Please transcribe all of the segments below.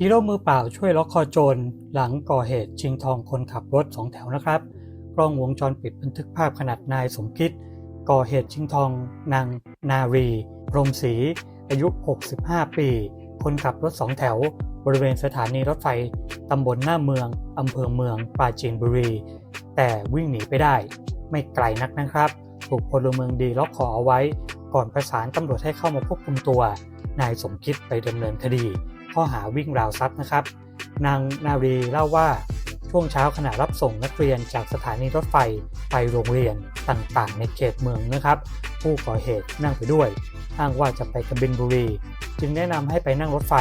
ฮีโร่มือเปล่าช่วยล็อกคอโจรหลังก่อเหตุชิงทองคนขับรถสองแถวนะครับ กล้องวงจรปิดบันทึกภาพขนาดนายสมคิด ก่อเหตุชิงทอง นาง นารีพรมศรีอายุ 65 ปี คนขับรถสองแถว บริเวณสถานีรถไฟ ตำบลหน้าเมือง อำเภอเมือง ปราจีนบุรี แต่วิ่งหนีไปได้ ไม่ไกลนักนะครับ ถูกพลเมืองดีล็อกคอเอาไว้ ก่อนประสานตำรวจให้เข้ามาควบคุมตัว นายสมคิดไปดำเนินคดี ข้อหาวิ่งราวทรัพย์นะครับ นางนารีเล่าว่าช่วงเช้าขณะรับส่งนักเรียนจากสถานีรถไฟไปโรงเรียนต่างๆ ในเขตเมืองนะครับ ผู้ก่อเหตุนั่งไปด้วย อ้างว่าจะไปกบินบุรี จึงแนะนำให้ไปนั่งรถไฟ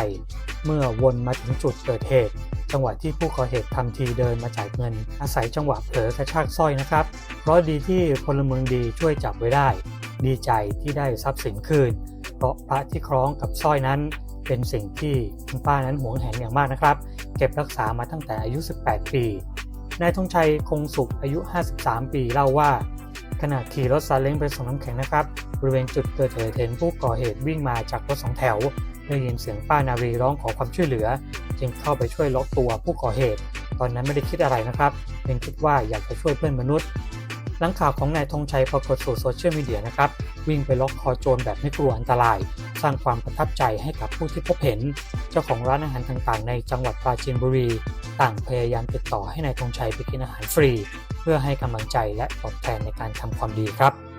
เมื่อวนมาถึงจุดเกิดเหตุ จังหวะที่ผู้ก่อเหตุทำทีเดินมาจ่ายเงิน อาศัยจังหวะเผลอกระชากสร้อยนะครับ เพราะดีที่พลเมืองดีช่วยจับไว้ได้ ดีใจที่ได้ทรัพย์สินคืน เพราะพระที่คล้องกับสร้อยนั้น เป็นสิ่งที่คุณป้านั้นหวงแหนอย่างมากนะครับ เก็บรักษามาตั้งแต่อายุ 18 ปีนายธงชัยคงสุขอายุ 53 ปีเล่าว่า ขณะขี่รถซาเล้งไปส่งน้ำแข็งนะครับบริเวณจุดเกิดเหตุเห็นผู้ก่อเหตุวิ่งมาจากรถสองแถวได้ยินเสียงป้านารีร้องขอความช่วยเหลือ จึงเข้าไปช่วยล็อกตัวผู้ก่อเหตุ ตอนนั้นไม่ได้คิดอะไรนะครับเพียงคิดว่าอยากจะช่วยเพื่อนมนุษย์ หลังข่าวของนายธงชัยปรากฏสู่โซเชียลมีเดียนะครับวิ่งไปล็อกคอโจรแบบไม่กลัวอันตราย สร้างความประทับใจให้กับผู้ที่พบเห็น เจ้าของร้านอาหารต่างๆ ในจังหวัดปราจีนบุรี ต่างพยายามติดต่อให้นายธงชัยไปกินอาหารฟรี เพื่อให้กำลังใจและตอบแทนในการทำความดีครับ